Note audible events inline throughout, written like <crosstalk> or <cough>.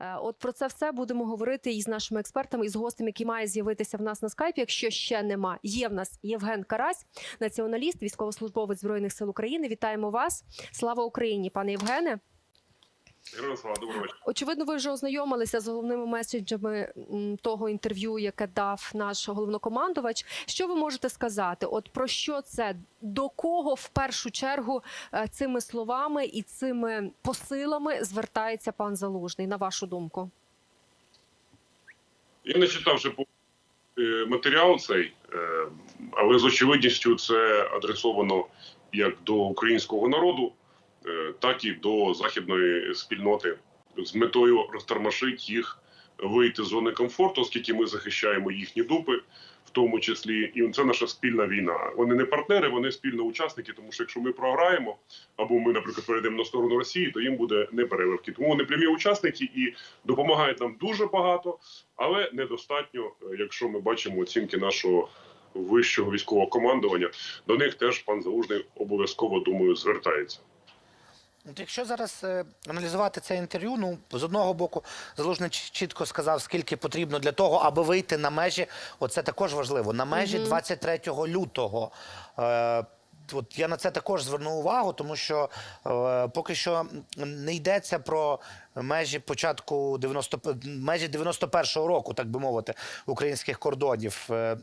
Е, От про це все будемо говорити із нашими експертами, і з гостем, який має з'явитися в нас на скайпі. Якщо ще нема, є в нас Євген Карась, націоналіст, військовослужбовець збройних сил України. Вітаємо вас! Слава Україні, пане Євгене! Очевидно, ви вже ознайомилися з головними меседжами того інтерв'ю, яке дав наш головнокомандувач. Що ви можете сказати? От про що це? До кого в першу чергу е, цими словами і цими посилами звертається пан Залужний, на вашу думку? Я не читав вже е, матеріал цей, е, але з очевидністю це адресовано як до українського народу, так і до західної спільноти з метою розтормошити їх вийти з зони комфорту, оскільки ми захищаємо їхні дупи, в тому числі, і це наша спільна війна. Вони не партнери, вони спільно учасники. Тому що якщо ми програємо, або ми, наприклад, перейдемо на сторону Росії, то їм буде непереливки. Тому вони прямі учасники і допомагають нам дуже багато, але недостатньо, е, якщо ми бачимо оцінки нашого. Вищого військового командування до них теж пан Залужний обов'язково думаю звертається. Якщо зараз е, аналізувати це інтерв'ю, ну з одного боку, залужний чітко сказав, скільки потрібно для того, аби вийти на межі. Оце також важливо. На межі 23 лютого. Е, От я на це також зверну увагу, тому що е, поки що не йдеться про межі початку 90, п- межі 91-го року, так би мовити, українських кордонів. Е,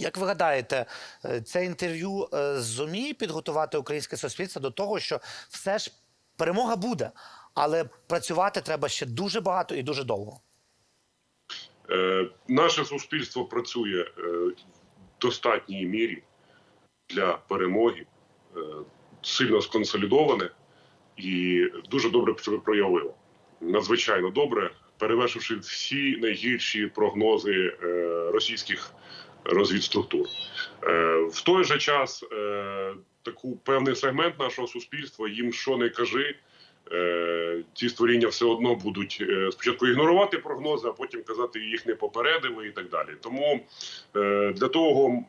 як ви гадаєте, е, це інтерв'ю е, зуміє підготувати українське суспільство до того, що все ж перемога буде, але працювати треба ще дуже багато і дуже довго. Е, наше суспільство працює е, в достатній мірі для перемоги, е, сильно сконсолідоване і дуже добре себе проявило. Надзвичайно добре, перевершивши всі найгірші прогнози е, російських розвідструктур. Е, в той же час е, таку певний сегмент нашого суспільства їм що не кажи. Е, ці створіння все одно будуть е, спочатку ігнорувати прогнози, а потім казати їх не попередили і так далі. Тому е, для того,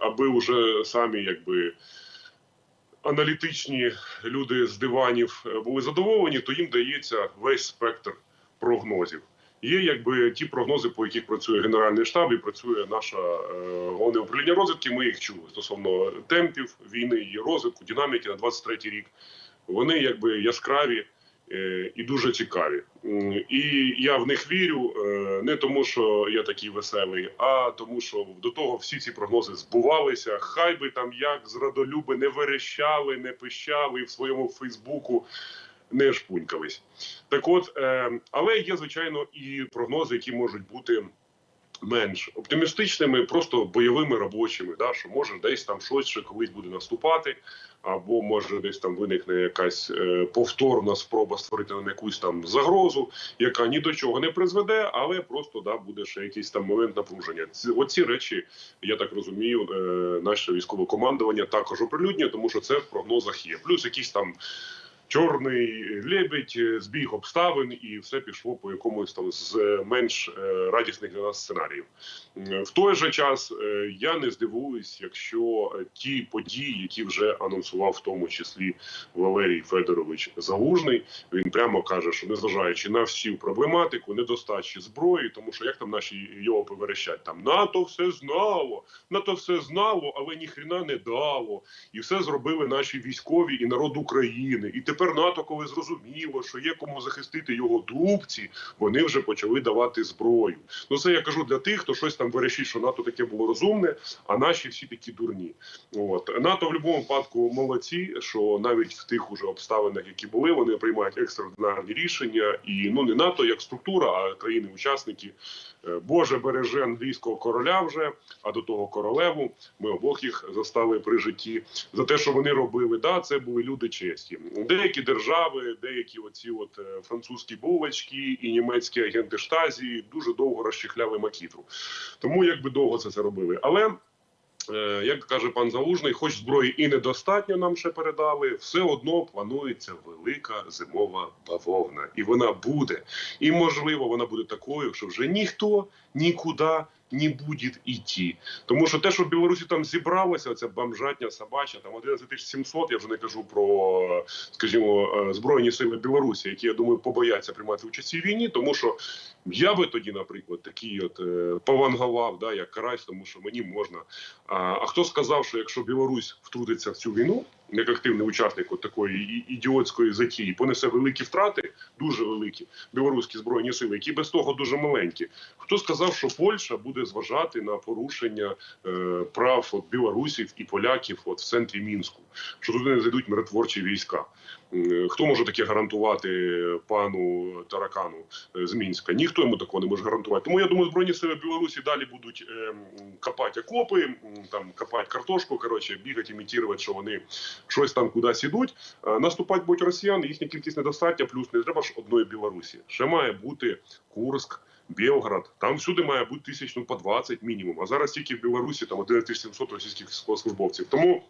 аби вже самі якби аналітичні люди з диванів е, були задоволені, то їм дається весь спектр прогнозів. Є якби ті прогнози, по яких працює Генеральний штаб і працює наша е, головне управління розвідки. Ми їх чули стосовно темпів війни, її розвитку, динаміки на 23-й рік. Вони якби яскраві е, і дуже цікаві. І я в них вірю е, не тому, що я такий веселий, а тому, що до того всі ці прогнози збувалися. Хай би там як зрадолюби не верещали, не пищали в своєму Фейсбуку не шпунькались. Так от, е, але є звичайно і прогнози, які можуть бути. Менш оптимістичними, просто бойовими робочими, да, що може десь там щось ще колись буде наступати, або може десь там виникне якась е, повторна спроба створити нам якусь там загрозу, яка ні до чого не призведе, але просто да буде ще якийсь там момент напруження. Ці оці речі, я так розумію, е, наше військове командування також оприлюднює, тому що це в прогнозах є. Плюс якісь там. Чорний лебедь, е, збіг обставин, і все пішло по якомусь там з е, менш е, радісних для нас сценаріїв. В той же час я не здивуюсь, якщо ті події, які вже анонсував в тому числі Валерій Федорович Залужний, він прямо каже, що незважаючи на всю проблематику, недостачі зброї, тому що як там наші йопи верещать, там НАТО все знало, НАТО все знало, але ніхрена не дало, і все зробили наші військові і народ України. І тепер НАТО, коли зрозуміло, що є кому захистити його дубці, вони вже почали давати зброю. Ну це я кажу для тих, хто щось там верещить, що НАТО таке було розумне, а наші всі такі дурні. От НАТО в будь-якому випадку молодці, що навіть в тих уже обставинах, які були, вони приймають екстраординарні рішення, і ну не НАТО як структура, а країни-учасники. Е, Боже береже англійського короля вже, а до того королеву. Ми обох їх застали при житті за те, що вони робили. Да, це були люди честі. Деякі держави, деякі оці от е, французькі булочки і німецькі агенти штазі дуже довго розчехляли макітру. Тому якби довго це це робили. Але е, як каже пан Залужний, хоч зброї і недостатньо нам ще передали, все одно планується велика зимова бавовна, і вона буде. І можливо, вона буде такою, що вже ніхто нікуди не буде йти. Тому що те, що в Білорусі там зібралося, це бомжатня собача, там 11 700, я вже не кажу про, скажімо, е, збройні сили Білорусі, які я думаю побояться приймати участь цій війні, тому що я би тоді, наприклад, такий от е, повангував, да, як карась, тому що мені можна. А, а хто сказав, що якщо Білорусь втрутиться в цю війну, як активний учасник такої ідіотської затії, понесе великі втрати, дуже великі білоруські збройні сили, які без того дуже маленькі. Хто сказав, що Польща буде зважати на порушення е, прав білорусів і поляків в центрі мінську, що туди не зайдуть миротворчі війська? Е, Хто може таке гарантувати пану Таракану е, з Мінська? Ніхто йому такого не може гарантувати. Тому я думаю, збройні сили Білорусі далі будуть е, копати окопи, там копати картошку. Коротше, бігати, імітувати, що вони щось там кудись ідуть. Е, Наступати будуть росіяни, їхня кількість недостатня, плюс не треба ж одної Білорусі. Ще має бути Курск. Білград, там всюди має бути тисяч ну, по 20 мінімум. А зараз тільки в Білорусі там 11 700 російських військовослужбовців. Тому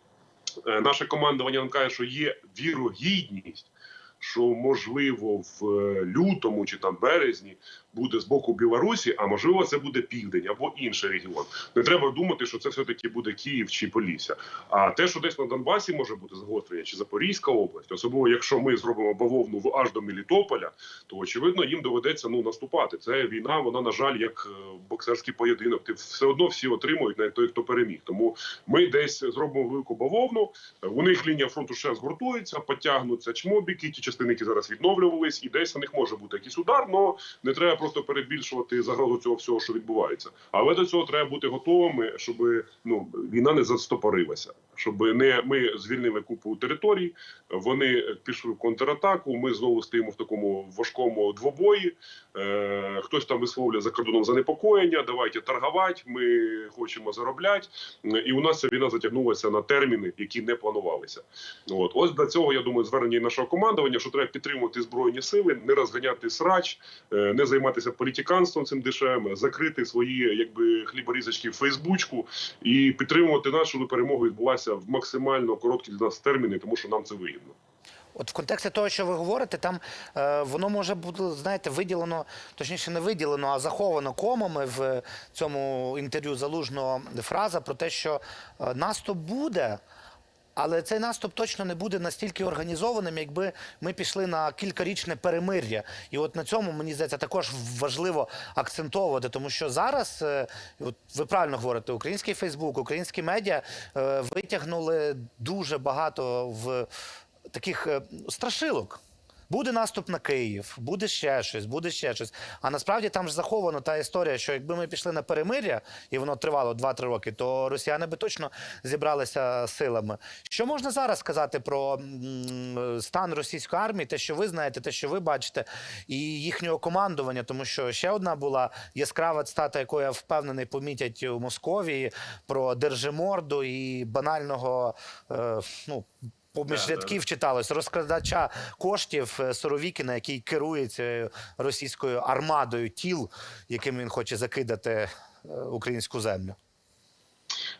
е, наше командування нам каже, що є вірогідність, що можливо в е, лютому чи там березні буде з боку Білорусі, а можливо, це буде південь або інший регіон. Не треба думати, що це все таки буде Київ чи Полісся. А те, що десь на Донбасі може бути загострення, чи Запорізька область, особливо якщо ми зробимо бавовну в- аж до Мелітополя, то очевидно їм доведеться ну наступати. Це війна, вона на жаль, як е, боксерський поєдинок. Ти все одно всі отримують навіть той, хто переміг. Тому ми десь зробимо велику бавовну. У них лінія фронту ще згуртується, потягнуться чмобіки, ті частини, які зараз відновлювались, і десь у них може бути якийсь удар. але не треба просто перебільшувати загрозу цього всього, що відбувається. Але до цього треба бути готовими, щоб ну війна не застопорилася, щоб не ми звільнили купу територій. Вони пішли в контратаку. Ми знову стоїмо в такому важкому двобої. Е, хтось там висловлює за кордоном занепокоєння. Давайте торгувати. Ми хочемо заробляти. І у нас ця війна затягнулася на терміни, які не планувалися. От ось для цього я думаю, звернення нашого командування, що треба підтримувати збройні сили, не розганяти срач, е, не займатися політиканством цим дешевим, закрити свої якби хліборізочки в Фейсбучку і підтримувати нас, щоб перемога відбулася в максимально короткі для нас терміни, тому що нам це вигідно. От в контексті того, що ви говорите, там е, воно може бути, знаєте, виділено, точніше, не виділено, а заховано комами в цьому інтерв'ю залужного фраза про те, що е, наступ буде. Але цей наступ точно не буде настільки організованим, якби ми пішли на кількарічне перемир'я. І от на цьому мені здається також важливо акцентовувати, тому що зараз, е, от ви правильно говорите, український Фейсбук, українські медіа е, витягнули дуже багато в таких е, страшилок. Буде наступ на Київ, буде ще щось, буде ще щось. А насправді там ж захована та історія, що якби ми пішли на перемир'я, і воно тривало 2-3 роки, то росіяни би точно зібралися силами. Що можна зараз сказати про стан російської армії, те, що ви знаєте, те, що ви бачите, і їхнього командування, тому що ще одна була яскрава цитата, яку я впевнений помітять у Московії про держиморду і банального е, ну. Поміж рядків читалось розкрадача коштів е, Соровікіна, який керує цією російською армадою тіл, яким він хоче закидати е, українську землю.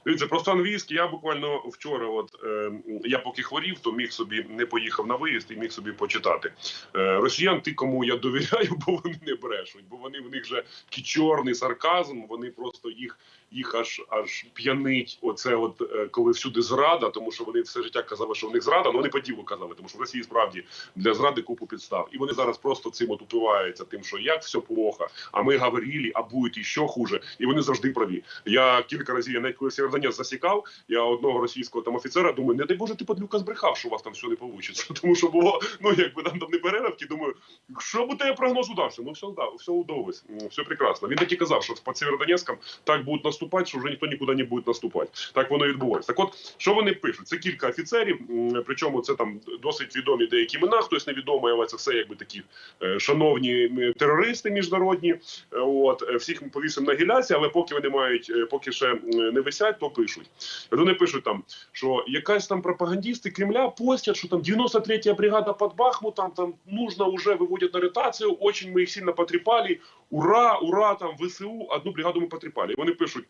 Дивіться, просто англійський. Я буквально вчора, от е, я поки хворів, то міг собі не поїхав на виїзд і міг собі почитати. Е, росіян, ти кому я <laughs> довіряю, бо вони не брешуть, бо вони в них вже такий чорний сарказм. Вони просто їх їх аж аж п'янить. Оце, от е, коли всюди зрада, тому що вони все життя казали, що в них зрада, але вони по ділу казали, тому що в Росії справді для зради купу підстав. І вони зараз просто цим от упиваються, тим, що як все плохо, а ми говорили, а буде іще хуже. І вони завжди праві. Я кілька разів я навіть коли Сєвєродонець засікав, я одного російського там офіцера думаю, не дай Боже, ти подлюка збрехав, що у вас там все не вийде. <laughs> Тому що було, ну якби там там не переривки, думаю, що буде я прогноз удався? Ну все вдав, все удалось, все прекрасно. Він так і казав, що під Сєвєродонецьком так будуть наступати, що вже ніхто нікуди не буде наступати. Так воно і відбулося. Так от, що вони пишуть? Це кілька офіцерів, причому це там досить відомі деякі імена, хтось невідомий, але це все якби такі е, шановні терористи міжнародні. Е, От е, всіх повісимо на гіляці, але поки вони мають, поки ще не висять, то пишуть. Вони пишуть там, що якась там пропагандисти Кремля постять, що там 93-я бригада під Бахмутом, там нужно уже виводять на ротацію, очень ми їх сильно потрепали. Ура, ура, там ВСУ, одну бригаду ми потрепали. І вони пишуть,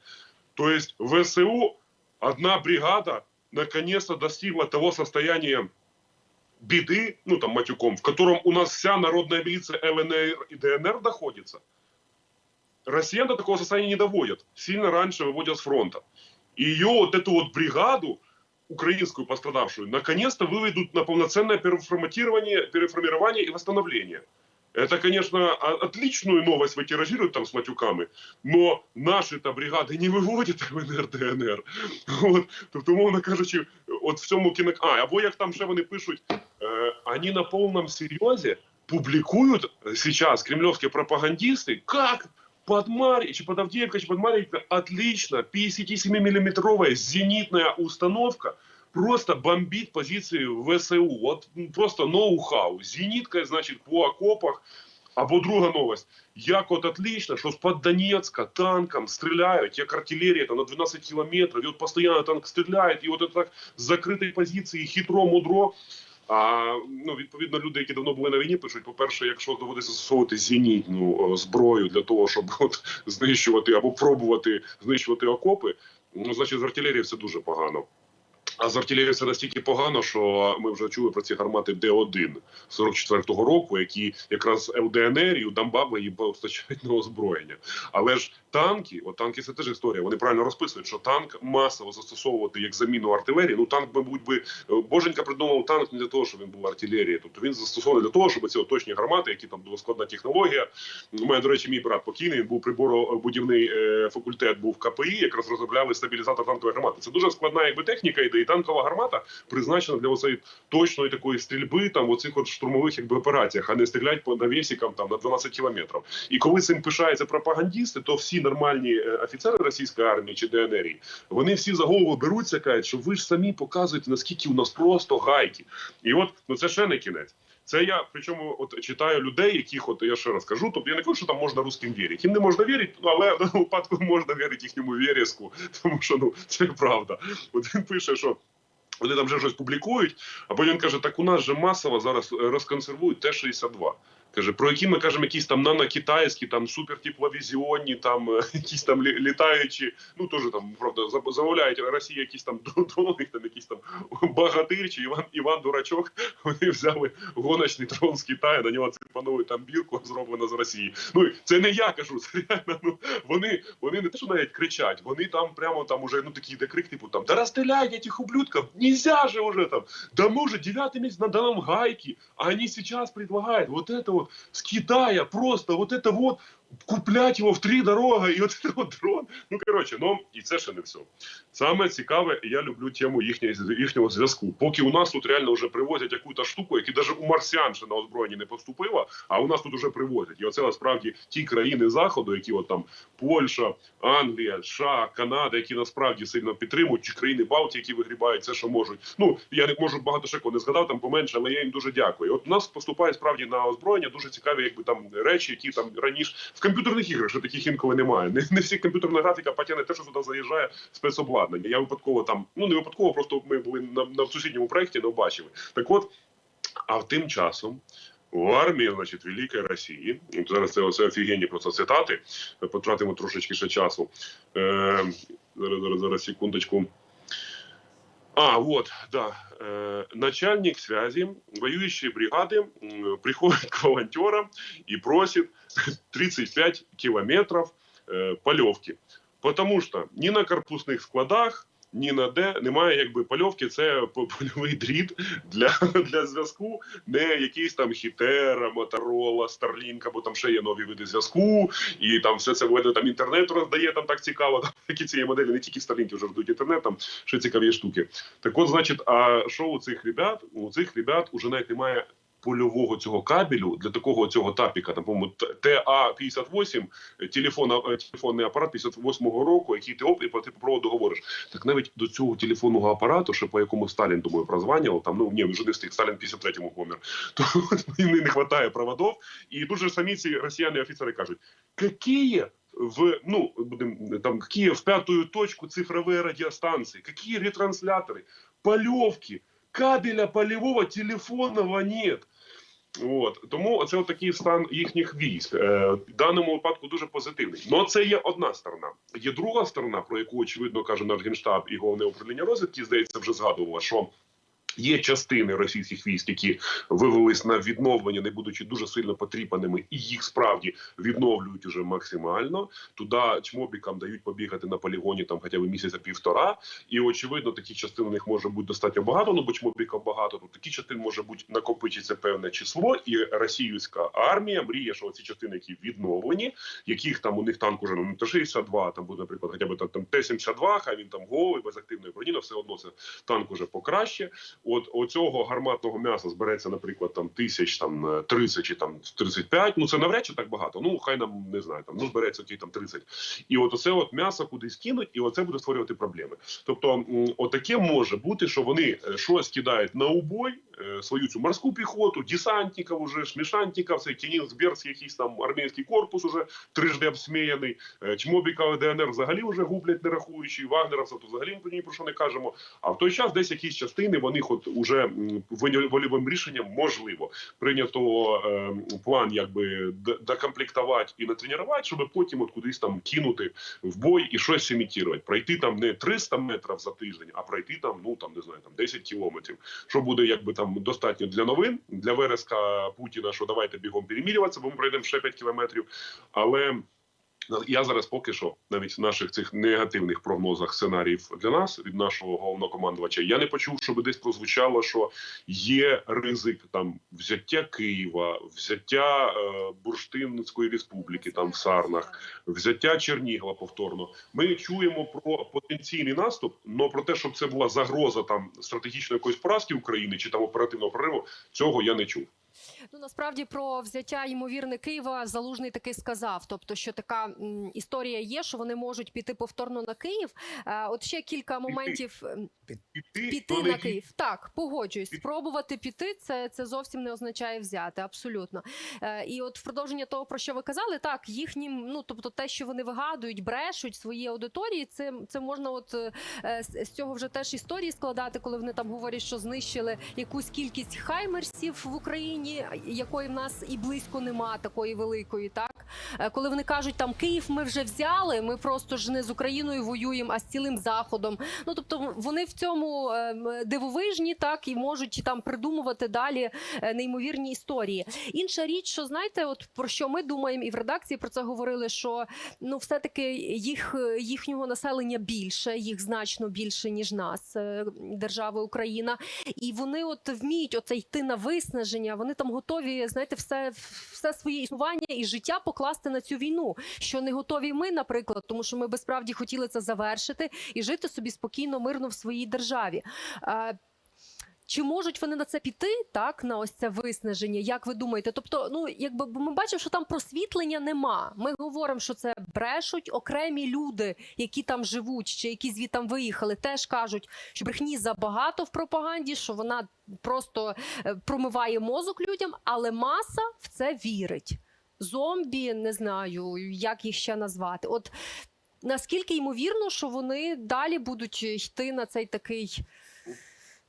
то есть ВСУ, одна бригада наконец-то достигла того состояния беды, ну там матюком, в котором у нас вся народная милиция ЛНР и ДНР находится. россиян до такого состояния не доводят. Сильно раньше выводят с фронта. И ее вот эту вот бригаду, украинскую пострадавшую, наконец-то выведут на полноценное переформатирование, переформирование и восстановление. Это, конечно, о- отличную новость вы тиражируют там с матюками, но наші-то бригади не виводять ЛНР, ДНР. <laughs> От, тобто, умовно кажучи, от в цьому кіно... А, або як там ще вони пишуть, е, вони на повному серйозі публикуют сейчас кремлевские пропагандисты, как под Марьей, чи под Авдеевкой, чи под Марьевкой отлично 57-миллиметровая зенитная установка просто бомбит позиции ВСУ. Вот просто ноу-хау. Зенитка, значит, по окопах. Або друга новость. Як от отлично, що з-під Донецька танком стріляють, як артилерія там, на 12 кілометрів, і от постійно танк стріляє, і от так з закритої позиції, хитро, мудро. А ну відповідно, люди, які давно були на війні, пишуть: по-перше, якщо доводиться застосовувати зенітну зброю для того, щоб <laughs> от знищувати або пробувати знищувати окопи, ну значить з артилерії все дуже погано. А з артилерії все настільки погано, що ми вже чули про ці гармати Д-1 44-го року, які якраз ЛДНР і Дамбабе їм постачають на озброєння. Але ж танки, от танки це теж історія. Вони правильно розписують, що танк масово застосовувати як заміну артилерії. Ну танк, мабуть, би е, Боженька придумав танк не для того, щоб він був артилерією. Тобто він застосований для того, щоб ці точні гармати, які там була складна технологія. У мене, до речі, мій брат покійний він був приборобудівний е, факультет, був КПІ, якраз розробляли стабілізатор танкової гармати. Це дуже складна, якби техніка йде, і танкова гармата призначена для оцеї точної такої стрільби, там оцих от штурмових якби операціях, а не стрілять по навісікам там на 12 кілометрів. І коли цим пишаються пропагандісти, то всі нормальні е, офіцери російської армії чи ДНР, вони всі за голову беруться, кажуть, що ви ж самі показуєте, наскільки у нас просто гайки. І от ну це ще не кінець. Це я причому от читаю людей, яких от я ще раз кажу. Тобто я не кажу, що там можна русським вірити. Їм не можна вірити, ну, але в даному випадку можна вірити їхньому віріску, тому що ну це правда. От він пише, що. Вони там вже щось публікують, а потім він каже: так у нас же масово зараз е, розконсервують Т-62. Каже, про які ми кажемо, якісь там нано-китайські, там супертепловізіонні, там е, <laughs> якісь там лі- літаючі, ну теж там правда за- замовляють Росія якісь там дрони, <laughs> там якісь там <laughs> багатир чи Іван Іван Дурачок. Вони взяли гоночний дрон з Китаю, на нього цепанули там бірку, зроблена з Росії. Ну і це не я кажу, це реально. Ну вони вони не те, що навіть кричать, вони там прямо там уже ну такий де крик, типу там да розстріляйте этих ублюдков, нельзя же уже там, да мы уже девятый месяц надо нам гайки, а они сейчас предлагают вот это вот с Китая просто вот это вот куплять його в три дороги, і от дрон. Ну коротше, ну і це ще не все. Саме цікаве, я люблю тему їхнього, їхнього зв'язку. Поки у нас тут реально вже привозять якусь штуку, яку навіть у марсіан ще на озброєнні не поступила, а у нас тут вже привозять. І оце насправді ті країни заходу, які от там Польща, Англія, США, Канада, які насправді сильно підтримують, чи країни Балтії, які вигрібають це, що можуть. Ну я не можу багато ще не згадав там поменше, але я їм дуже дякую. От у нас поступає справді на озброєння дуже цікаві, якби там речі, які там раніше комп'ютерних іграх, що таких інколи немає. Не, не всі комп'ютерна графіка потягне те, що сюди заїжджає спецобладнання. Я випадково там, ну не випадково, просто ми були на, на сусідньому проєкті, не бачили. Так от, а тим часом. В армії, значить, Великої Росії, зараз це оце офігенні просто цитати, потратимо трошечки ще часу. Е, зараз, зараз, зараз, секундочку. А, вот, да. Э, начальник связи воюющей бригады приходит <laughs> к волонтерам и просит <laughs> 35 километров э, полевки. Потому что ни на корпусних складах, ні на де немає якби польовки. Це польовий дріт для, для зв'язку, не якийсь там хітера, моторола, Starlink, або там ще є нові види зв'язку, і там все це видно, там інтернет роздає, там так цікаво. Там <laughs> такі цієї моделі, не тільки Starlink вже ждуть інтернет, там ще цікаві штуки. Так от, значить, а що у цих ребят? У цих ребят уже навіть немає польового цього кабелю для такого цього тапіка, там, по-моєму, TA-58, телефон, е, телефонний апарат 58-го року, який ти оп, і по типу проводу говориш. Так навіть до цього телефонного апарату, ще по якому Сталін, думаю, прозванював, там, ну, ні, вже не встиг, Сталін в 53-му помер, <laughs> то не вистачає проводів, і тут же самі ці росіяни офіцери кажуть, які в ну будем там какие в пятую точку цифровые радиостанции, какие ретрансляторы, полевки, кабеля полевого телефонного нет. От тому це такий стан їхніх військ е, в даному випадку дуже позитивний. Ну це є одна сторона. Є друга сторона, про яку очевидно каже наш генштаб і головне управління розвідки. Здається, вже згадувала, що Є частини російських військ, які вивелись на відновлення, не будучи дуже сильно потріпаними, і їх справді відновлюють уже максимально. Туди чмобікам дають побігати на полігоні там хоча б місяця півтора. І очевидно, таких частин у них може бути достатньо багато. Ну бо чмобікам багато. То такі частин може бути накопичиться певне число, і російська армія мріє, що ці частини, які відновлені, яких там у них танк уже ну, не Т-62, там буде, наприклад, хоча б там Т-72, хай він там голий, без активної броні, але все одно це танк уже покраще. От оцього гарматного м'яса збереться, наприклад, там тисяч там е, 30 чи там 35, Ну це навряд чи так багато. Ну хай нам не знаю, там ну збереться ті там 30. І от оце от м'ясо кудись кинуть, і оце буде створювати проблеми. Тобто, отаке може бути, що вони е, щось кидають на убой, е, свою цю морську піхоту, десантників уже ж мішантників, цей Кінігсбергський якийсь там армійський корпус уже трижди обсміяний. Е, Чмобіка ДНР взагалі вже гублять не рахуючи, вагнеровців то взагалі ні про що не кажемо. А в той час десь якісь частини вони от уже м, волі- вольовим рішенням можливо прийнято е, план, якби докомплектувати і натренувати, щоб потім от кудись там кинути в бой і щось імітувати. Пройти там не 300 метрів за тиждень, а пройти там, ну там не знаю, там 10 кілометрів. Що буде якби там достатньо для новин для вереска Путіна, що давайте бігом перемірюватися, бо ми пройдемо ще 5 кілометрів. Але я зараз поки що навіть в наших цих негативних прогнозах сценаріїв для нас від нашого головнокомандувача я не почув, щоб десь прозвучало, що є ризик там взяття Києва, взяття е, Бурштинської республіки, там в Сарнах, взяття Чернігова повторно. Ми чуємо про потенційний наступ, але про те, щоб це була загроза там стратегічної якоїсь поразки України чи там оперативного прориву, цього я не чув. Ну насправді про взяття ймовірне Києва залужний таки сказав. Тобто, що така м, історія є, що вони можуть піти повторно на Київ. Е, от ще кілька моментів. м, Піти, Піти на Київ. Так, погоджуюсь. Піти. Спробувати піти, це, це зовсім не означає взяти. Абсолютно. Е, і от в продовження того, про що ви казали, так їхнім, ну тобто, те, що вони вигадують, брешуть свої аудиторії, це, це можна, от е, з цього вже теж історії складати, коли вони там говорять, що знищили якусь кількість хаймерсів в Україні, якої в нас і близько нема такої великої, так. Е, Коли вони кажуть, там Київ ми вже взяли, ми просто ж не з Україною воюємо, а з цілим заходом. Ну тобто вони в цьому ем, дивовижні, так і можуть там придумувати далі е, неймовірні історії. Інша річ, що знаєте, от про що ми думаємо, і в редакції про це говорили, що ну все таки їх їхнього населення більше, їх значно більше ніж нас, е, держави Україна, і вони от вміють оце йти на виснаження. Вони там готові, знаєте, все, все своє існування і життя покласти на цю війну. Що не готові ми, наприклад, тому що ми би справді хотіли це завершити і жити собі спокійно, мирно в своїй державі. Чи можуть вони на це піти, так на ось це виснаження? Як ви думаєте? Тобто, ну якби ми бачимо, що там просвітлення нема. Ми говоримо, що це брешуть окремі люди, які там живуть, чи які звідтам виїхали, теж кажуть, що брехні забагато в пропаганді, що вона просто е, промиває мозок людям, але маса в це вірить. Зомбі, не знаю, як їх ще назвати. От наскільки ймовірно, що вони далі будуть йти на цей такий.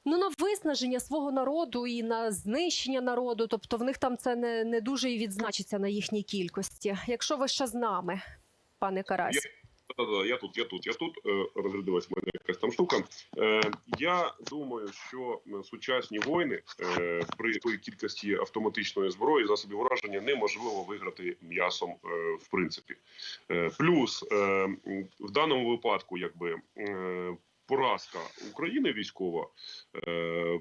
Ну, на виснаження свого народу і на знищення народу, тобто в них там це не, не дуже і відзначиться на їхній кількості. Якщо ви ще з нами, пане Карась. Я тут, я тут, я тут е, розрядилась мене якась там штука. Е, я думаю, що сучасні війни е, при такій кількості автоматичної зброї засобів ураження неможливо виграти м'ясом, в принципі. Плюс в даному випадку, якби поразка України військова е,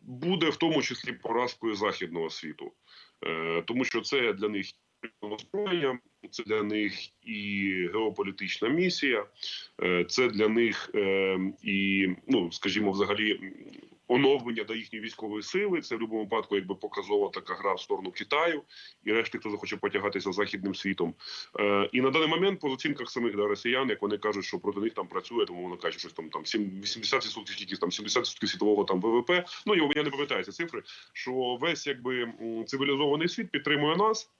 буде в тому числі поразкою західного світу, е, тому що це для них озброєння, це для них і геополітична місія, е, це для них і, ну скажімо, взагалі. Оновлення до їхньої військової сили це в будь-якому випадку, якби показова така гра в сторону Китаю і решти, хто захоче потягатися західним світом. Е, і на даний момент, по оцінках самих да, росіян, як вони кажуть, що проти них там працює, тому вони кажуть, щось там там сім- 80% скільки там 70% світового там ВВП. Ну його я не пам'ятаю ці цифри. Що весь якби цивілізований світ підтримує нас,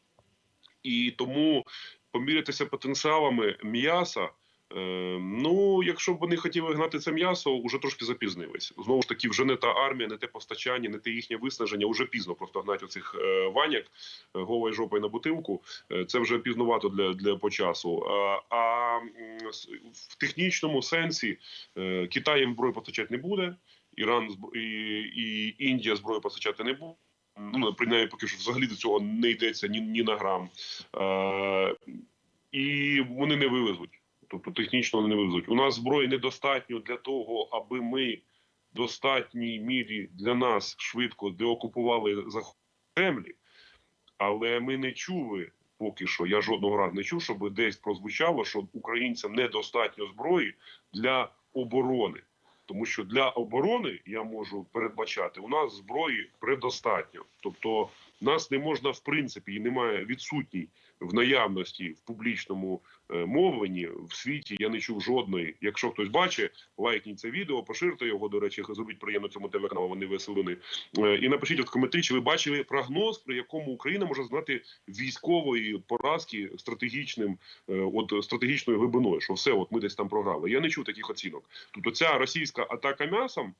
і тому помірятися потенціалами м'яса. Е, ну, якщо б вони хотіли гнати це м'ясо, вже трошки запізнились. Знову ж таки, вже не та армія, не те постачання, не те їхнє виснаження. Уже пізно просто гнати оцих е, ваняк е, голою жопою на бутилку. Це вже пізнувато для, для по часу. А, а в технічному сенсі Китай їм зброю постачати не буде. Іран і, і Індія зброю постачати не буде. Ну, принаймні, поки що взагалі до цього не йдеться ні, ні на грам. Е, і вони не вивезуть. Тобто технічно вони не вивезуть. У нас зброї недостатньо для того, аби ми в достатній мірі для нас швидко деокупували землі, але ми не чули поки що. Я жодного разу не чув, щоб десь прозвучало, що українцям недостатньо зброї для оборони. Тому що для оборони я можу передбачати, у нас зброї предостатньо. Тобто нас не можна в принципі і немає відсутній в наявності в публічному е, мовленні в світі. Я не чув жодної. Якщо хтось бачить, лайкніть це відео, поширте його. До речі, зробіть приємно цьому телеканалу. Вони веселини. Е, І напишіть в коментарі, чи ви бачили прогноз, при якому Україна може знати військової поразки стратегічним, е, от стратегічною глибиною, що все, от ми десь там програли. Я не чув таких оцінок. Тобто, ця російська атака м'ясом.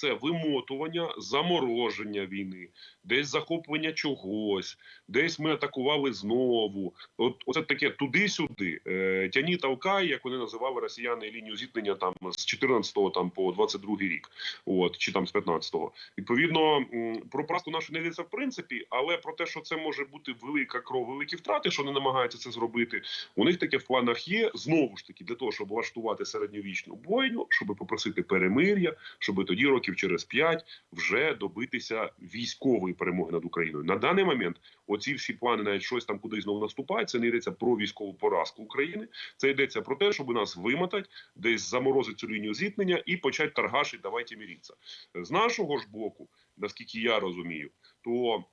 Це вимотування, замороження війни, десь захоплення чогось, десь ми атакували знову. От оце таке туди-сюди. Е, тяні тавкай, як вони називали росіяни лінію зіткнення там з 14 там по 22 рік, от чи там з 15-го. Відповідно, про поразку нашу не йдеться в принципі, але про те, що це може бути велика кров, великі втрати, що вони намагаються це зробити. У них таке в планах є знову ж таки для того, щоб влаштувати середньовічну бойню, щоб попросити перемир'я, щоб тоді років через п'ять вже добитися військової перемоги над Україною. На даний момент оці всі плани, навіть щось там кудись знову наступає. Це не йдеться про військову поразку України. Це йдеться про те, щоб нас вимотати, десь заморозити цю лінію зіткнення і почати торгаші. Давайте міріться. З нашого ж боку, наскільки я розумію, то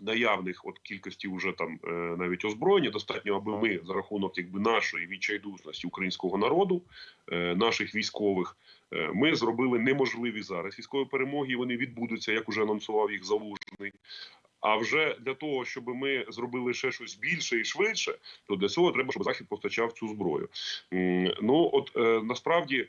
наявних от кількості вже там е, навіть озброєння достатньо, аби ми за рахунок якби нашої відчайдушності українського народу, е, наших військових, е, ми зробили неможливі зараз військові перемоги. і Вони відбудуться, як уже анонсував їх залужний. А вже для того, щоб ми зробили ще щось більше і швидше, то для цього треба, щоб захід постачав цю зброю. Ну от насправді.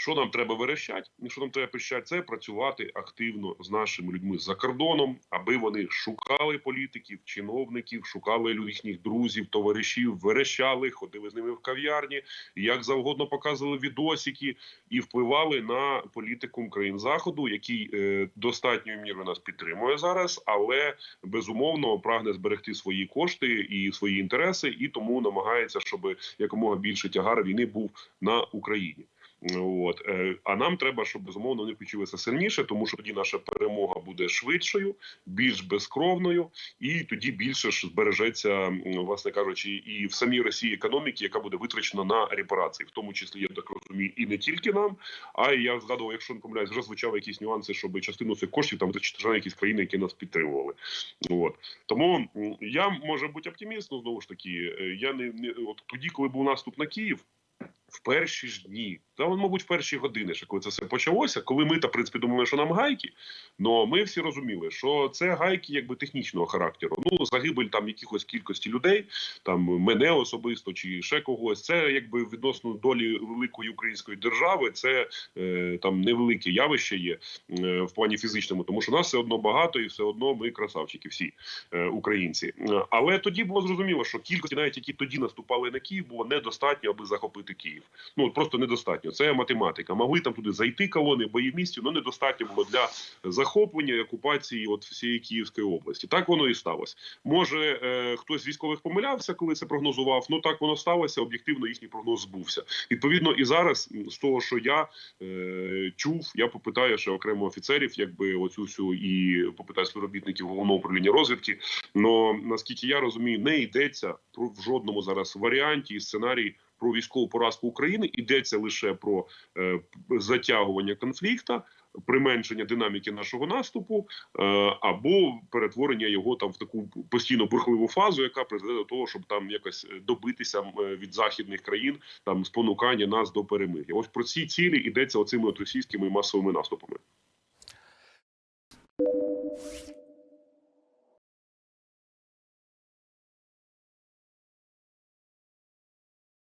Що нам треба верещати? Що нам треба пищати? Це працювати активно з нашими людьми за кордоном, аби вони шукали політиків, чиновників, шукали їхніх друзів, товаришів, верещали, ходили з ними в кав'ярні, як завгодно показували відосики і впливали на політику країн заходу, який е, достатньою мірою нас підтримує зараз, але безумовно прагне зберегти свої кошти і свої інтереси, і тому намагається, щоб якомога більше тягар війни був на Україні. От е, а нам треба, щоб безумовно вони включилися сильніше, тому що тоді наша перемога буде швидшою, більш безкровною, і тоді більше ж збережеться, власне кажучи, і в самій Росії економіки, яка буде витрачена на репарації, в тому числі я так розумію, і не тільки нам. А й я згадував, якщо не помиляюсь, вже звучали якісь нюанси, щоб частину цих коштів там витрачати якісь країни, які нас підтримували. От тому я може бути оптиміст, ну знову ж таки, е, я не, не от тоді, коли був наступ на Київ. В перші ж дні, та мабуть, в перші години, ще коли це все почалося, коли ми та в принципі думали, що нам гайки, але ми всі розуміли, що це гайки якби технічного характеру. Ну загибель там якихось кількості людей, там мене особисто чи ще когось. Це якби відносно долі великої української держави. Це е, там невелике явище є е, в плані фізичному, тому що нас все одно багато і все одно ми красавчики, всі е, українці. Але тоді було зрозуміло, що кількості, навіть які тоді наступали на Київ, було недостатньо, аби захопити Київ. Ну просто недостатньо. Це математика. Могли там туди зайти колони, бої в місті, але недостатньо було для захоплення і окупації от всієї Київської області. Так воно і сталося. Може, е, хтось з військових помилявся, коли це прогнозував. Ну так воно сталося. Об'єктивно їхній прогноз збувся. Відповідно, і зараз з того, що я е, чув, я попитаю ще окремо офіцерів, якби оцю всю і попитаю співробітників головного управління розвідки. Но наскільки я розумію, не йдеться про в жодному зараз варіанті і сценарії про військову поразку України. Йдеться лише про е, затягування конфлікту, применшення динаміки нашого наступу е, або перетворення його там в таку постійно бурхливу фазу, яка призведе до того, щоб там якось е, добитися е, від західних країн там спонукання нас до перемир'я. Ось про ці цілі йдеться оцими от російськими масовими наступами.